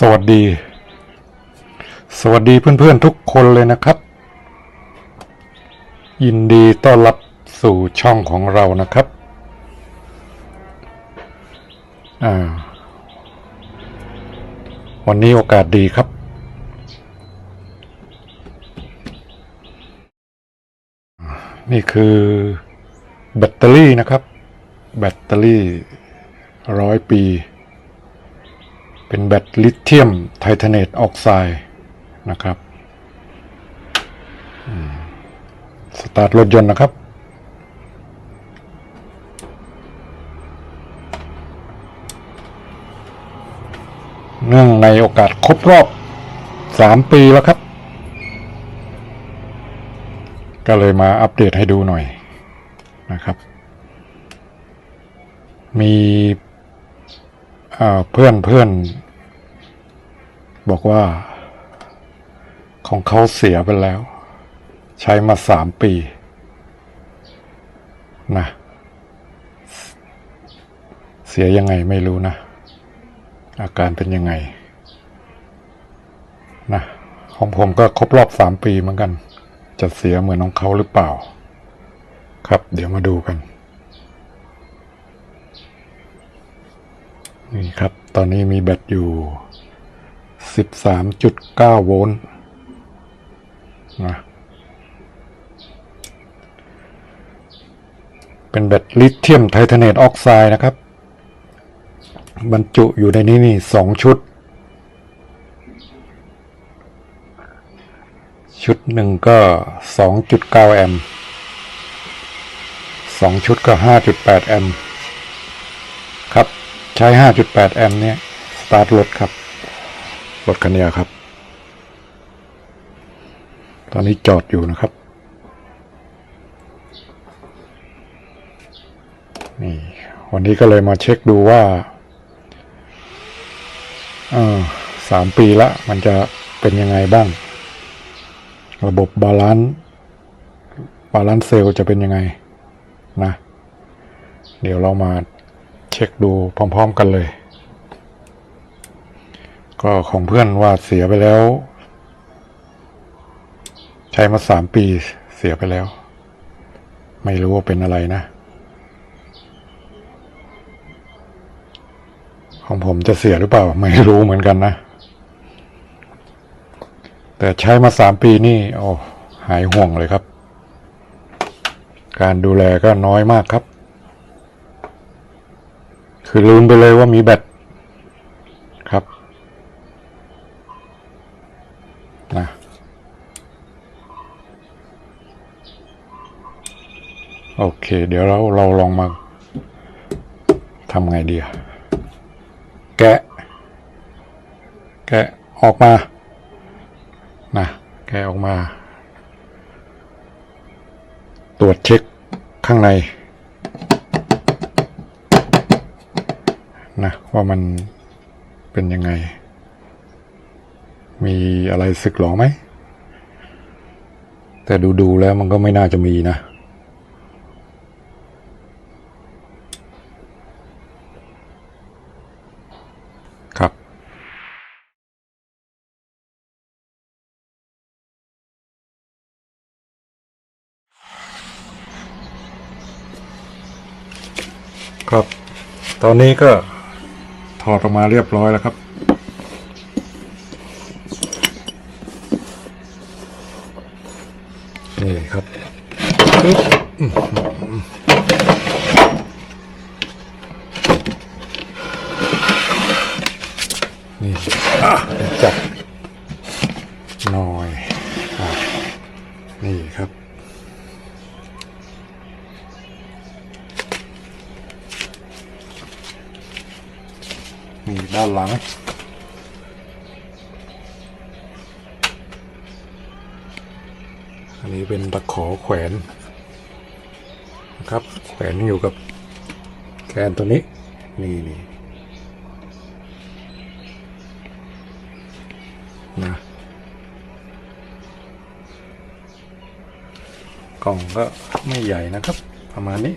สวัสดี สวัสดีเพื่อนๆทุกคนเลยนะครับ ยินดีต้อนรับสู่ช่องของเรานะครับวันนี้โอกาสดีครับ นี่คือแบตเตอรี่นะครับ แบตเตอรี่ร้อยปี เป็นแบตลิเธียมไทเทเนตออกไซด์นะครับสตาร์ทรถยนต์นะครับ เนื่องในโอกาสครบรอบสามปีแล้วครับ ก็เลยมาอัปเดตให้ดูหน่อยนะครับ มี เพื่อนเพื่อนบอกว่า ของเขาเสียไปแล้ว ใช้มาสามปีนะเสียยังไงไม่รู้นะ อาการเป็นยังไงนะของผมก็ครบรอบสามปีเหมือนกัน จะเสียเหมือนของเขาหรือเปล่า ครับ เดี๋ยวมาดูกัน นี่ครับ ตอนนี้มีแบตอยู่ 13.9 โวลต์นะเป็นแบตลิเธียมไทเทเนตออกไซด์นะครับ บรรจุอยู่ในนี้นี่สองชุด ชุดหนึ่งก็ 2.9 แอมป์สองชุดก็ 5.8 แอมป์ครับ ใช้ 5.8 แอมป์เนี่ยสตาร์ทรถครับ รถคันนี้ครับ ตอนนี้จอดอยู่นะครับ นี่ วันนี้ก็เลยมาเช็คดูว่าออสามปีละ มันจะเป็นยังไงบ้าง ระบบบาลานซ์บาลานซ์เซลล์จะเป็นยังไง นะ เดี๋ยวเรามา เช็คดูพร้อม ๆ กันเลย ก็ของเพื่อนว่าเสียไปแล้ว ใช้มาสามปีเสียไปแล้ว ไม่รู้ว่าเป็นอะไรนะ ของผมจะเสียหรือเปล่า ไม่รู้เหมือนกันนะ แต่ใช้มาสามปีนี่โอ้หายห่วงเลยครับ การดูแลก็น้อยมากครับ คือลืมไปเลยว่ามีแบตครับนะโอเค เดี๋ยวเราเราลองมาทำไงดีอะแกะ แกะออกมานะแกะออกมา ตรวจเช็คข้างใน นะ ว่ามันเป็นยังไง มีอะไรสึกหรอไหม แต่ดูๆแล้วมันก็ไม่น่าจะมีนะครับครับตอนนี้ก็ อดออกมาเรียบร้อยแล้วครับ นี่ครับปึ๊บอื้อหือนี่อะเดี๋ยวจับหน่อยอะนี่ครับ นี่ด้านหลัง อันนี้เป็นตะขอแขวนนะครับ แขวนอยู่กับแกนตัวนี้ นี่นี่นะกล่องก็ไม่ใหญ่นะครับ ประมาณนี้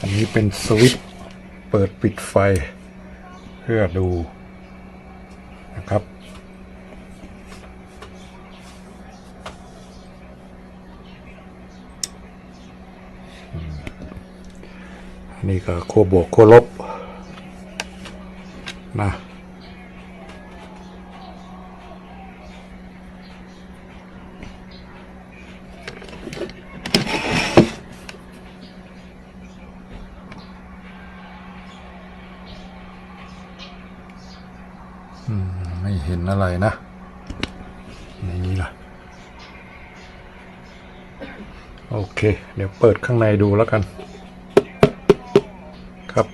อันนี้เป็นสวิตช์เปิดปิดไฟ เพื่อดู นนี้ก็ขั้วบวกขั้วลบนะไม่เห็นอะไรนะในนี้ล่ะ โอเค เดี๋ยวเปิดข้างในดูแล้วกัน ครับ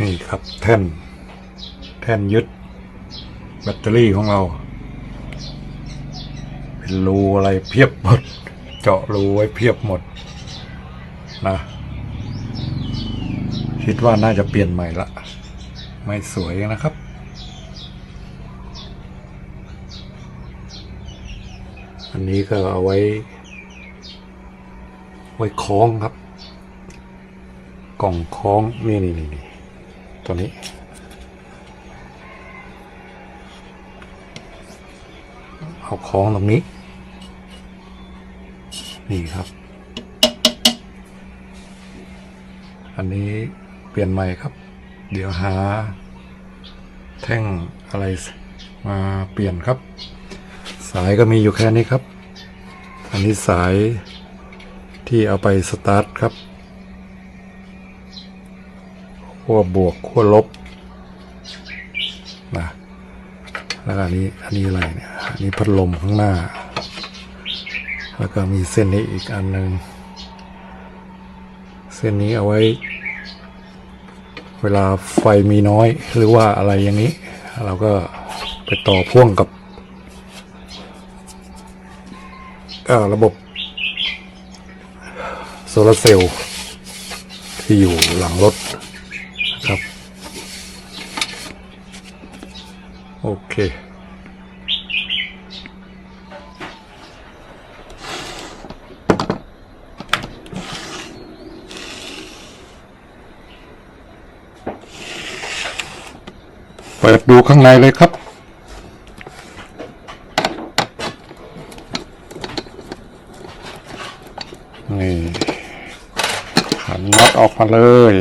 นี่ครับแท่น แท่นยึด แบตเตอรี่ของเรา เป็นรูอะไรเพียบหมด เจาะรูไว้เพียบหมดนะคิดว่าน่าจะเปลี่ยนใหม่ละ ไม่สวยนะครับ อันนี้ก็เอาไว้ ไว้คล้องครับ กล่องคล้องนี่นี่นี่นี่ ตัวนี้ เอาคล้องตรงนี้ นี่ครับ อันนี้เปลี่ยนใหม่ครับ เดี๋ยวหา แท่งอะไรมาเปลี่ยนครับ สายก็มีอยู่แค่นี้ครับ อันนี้สายที่เอาไปสตาร์ทครับ ขั้วบวกขั้วลบนะแล้วอันนี้อันนี้อะไรเนี่ยอันนี้พัดลมข้างหน้า แล้วก็มีเส้นนี้อีกอันหนึ่งเส้นนี้เอาไว้ เวลาไฟมีน้อยหรือว่าอะไรอย่างนี้ เราก็ไปต่อพ่วงกับระบบโซลาเซลล์ที่อยู่หลังรถนะครับ โอเค เปิดดูข้างในเลยครับนี่ขันน็อตออกมาเลย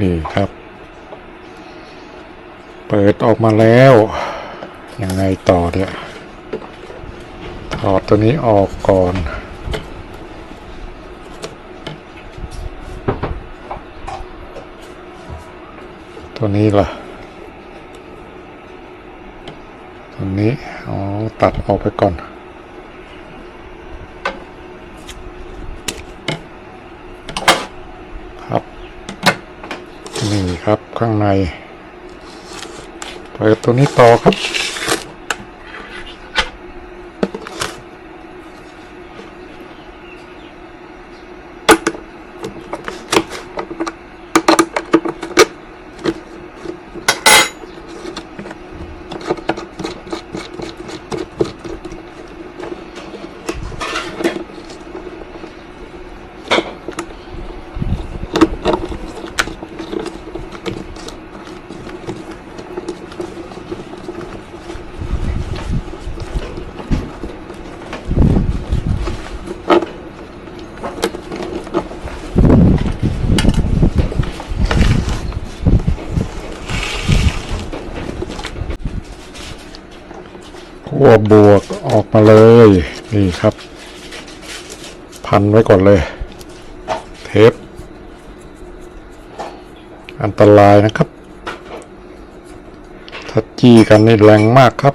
นี่ครับ เปิดออกมาแล้ว ยังไงต่อเนี่ยถอดตัวนี้ออกก่อนตัวนี้ล่ะตัวนี้อ๋อตัดออกไปก่อน ครับ นี่ครับ ข้างในเปิดตัวนี้ต่อครับ ขั้วบวกออกมาเลย นี่ครับ พันไว้ก่อนเลย เทป อันตรายนะครับ ถ้าจี้กันนี่แรงมากครับ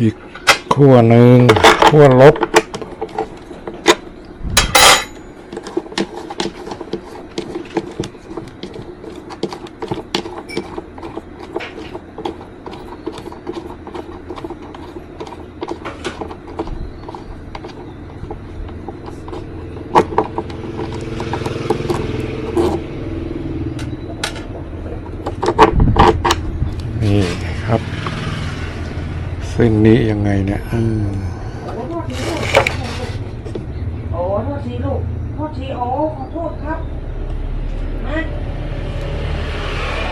อีก ขั้วหนึ่งขั้วลบ นี่ครับ เส้นนี้ยังไงเนี่ยอืมโอ้โทษทีลูกโทษทีโอ้ขอโทษครับนะ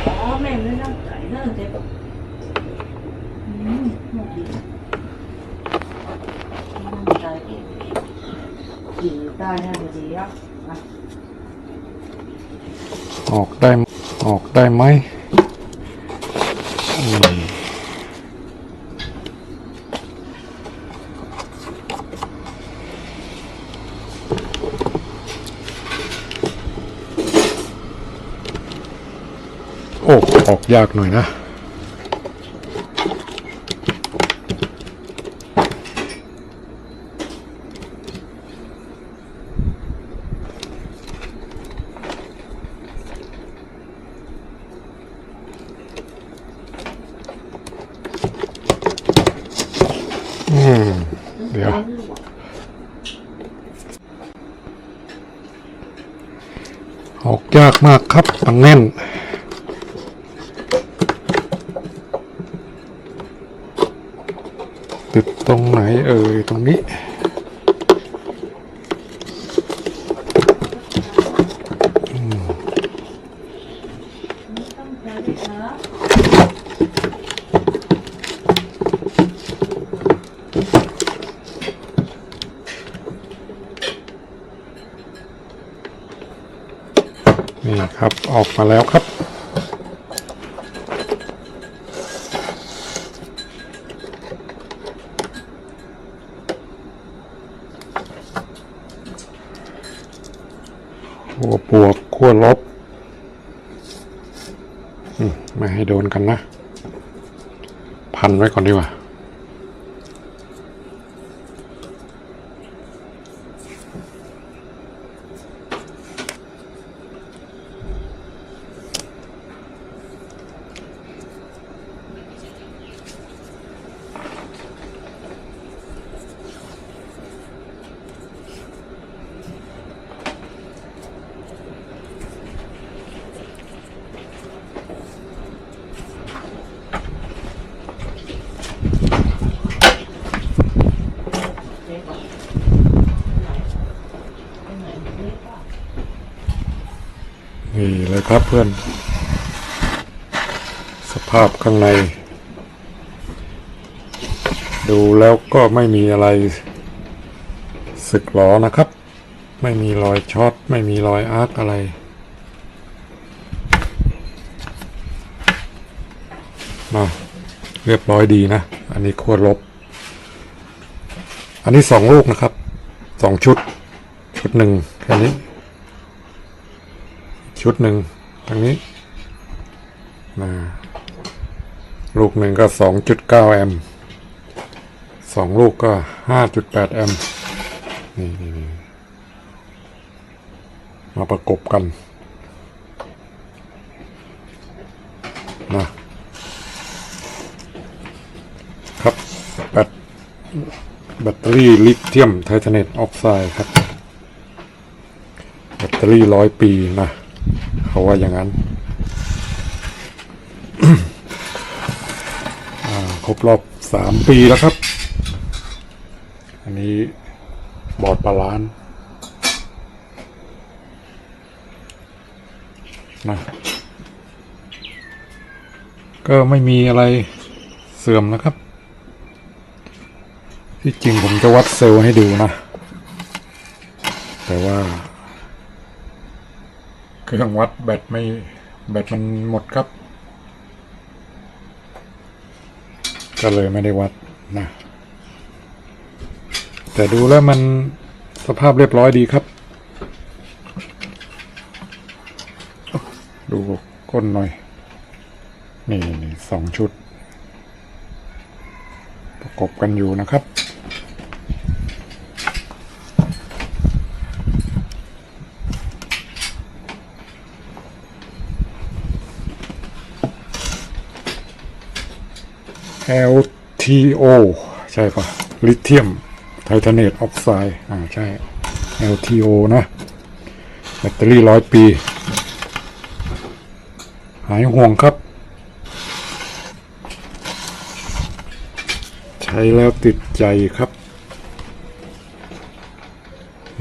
อ๋อแม่ไม่ตั้งใจเนิ่นเจ็บอืมโทษทีตั้งใจเองกินได้แน่ดีครับนะออกได้ออกได้ไหมอืมโออกยากหน่อยนะอืมเดี๋ยว ออกยากมากครับมันแน่น ติดตรงไหน เอ่ยตรงนี้ นี่ครับออกมาแล้วครับ ขั้วบ วกขั้วลบไม่ให้โดนกันนะ พันไว้ก่อนดีกว่า เจ๊ก่อนไปไหนเจ๊ก่อน นี่เลย ครับเพื่อน สภาพข้างใน ดูแล้วก็ไม่มีอะไรสึกหรอนะครับ ไม่มีรอยช็อต ไม่มีรอยอาร์คอะไรมาเรียบร้อยดีนะ อันนี้ควรลบ อันนี้สองลูกนะครับ สองชุด ชุดหนึ่งแค่นี้ ชุดหนึ่ง ทางนี้นะลูกหนึ่งก็สองจุดเก้าแอมป์สองลูกก็ห้าจุดแปดแอมป์นี่นี่นี่มาประกบกันนะครับแบตแบตเตอรี่ลิเธียมไทเทเนตออกไซด์ครับ แบตเตอรี่ร้อยปีนะ เขาว่าอย่างนั้นครบรอบสามปีแล้วครับ อันนี้บอร์ดบาลานนะก็ไม่มีอะไรเสื่อมนะครับ ที่จริงผมจะวัดเซลล์ให้ดูนะ แต่ว่า เครื่องวัดแบตไม่แบตมันหมดครับ ก็เลยไม่ได้วัดนะ แต่ดูแล้วมันสภาพเรียบร้อยดีครับ ดูก้นหน่อย นี่นี่สองชุด ประกบกันอยู่นะครับ LTO ใช่ปะลิเธียมไทเทเนตออกไซด์อ่าใช่ LTO นะแบตเตอรี่ร้อยปี หายห่วงครับ ใช้แล้วติดใจครับ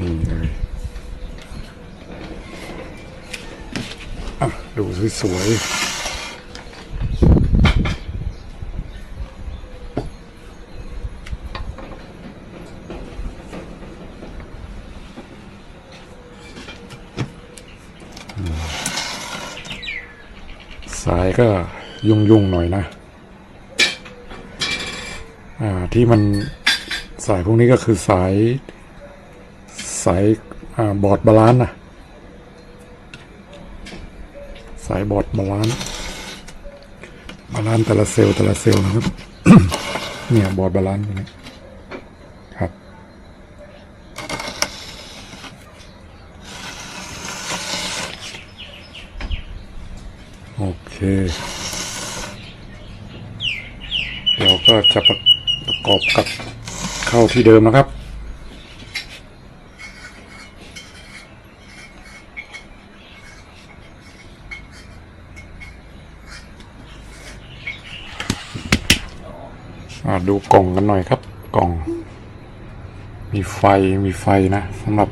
นี่เลยอะดูสวยๆ สายก็ยุ่งยุ่งๆหน่อยนะอ่าที่มันสายพวกนี้ก็คือสายสายอ่าบอร์ดบาลานซ์นะสายบอร์ดบาลานซ์บาลานซ์แต่ละเซลล์แต่ละเซลล์นะครับ เนี่ยบอร์ดบาลานซ์ตัวนี้ครับ โอ เคเดี๋ยวก็จะประประกอบกับเข้าที่เดิมนะครับ ดูกล่องกันหน่อยครับ กล่อง มีไฟมีไฟนะสำหรับ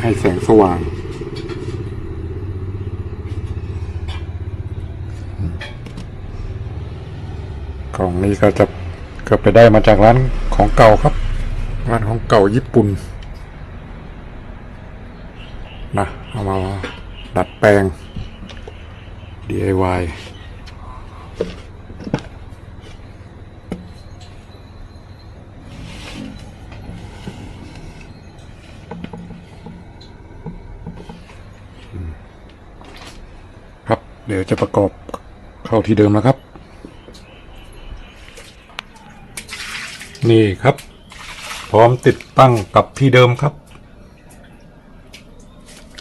ให้แสงสว่าง กล่องนี้ก็จะก็ไปได้มาจากร้านของเก่าครับ ร้านของเก่าญี่ปุ่นนะเอามาดัดแปลง DIY ครับเดี๋ยวจะประกอบเข้าที่เดิมแล้วครับ นี่ครับ พร้อมติดตั้งกับที่เดิมครับ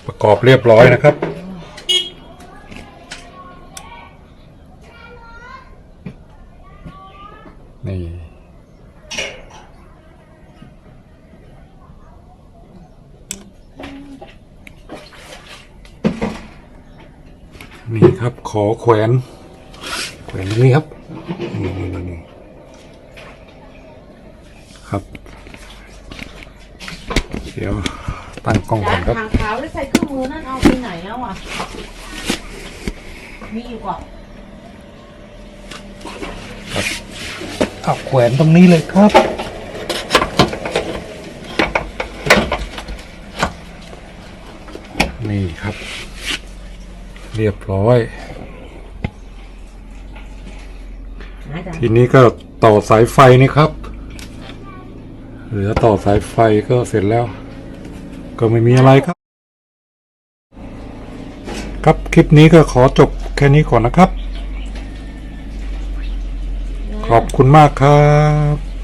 ประกอบเรียบร้อยนะครับ นี่นี่ครับขอแขวนแขวนตรงนี้ครับนี่นี่นี่ ครับ เดี๋ยวตั้งกล้องก่อนครับทางเท้าแล้วใส่เครื่องมือนั่นเอาไปไหนแล้วอะ มีอยู่ก่อนเอาแขวนตรงนี้เลยครับ นี่ครับ เรียบร้อยนะจ๊ะทีนี้ก็ต่อสายไฟนี่ครับ เหลือต่อสายไฟก็เสร็จแล้ว ก็ไม่มีอะไรครับ ครับคลิปนี้ก็ขอจบแค่นี้ก่อนนะครับ ขอบคุณมากครับ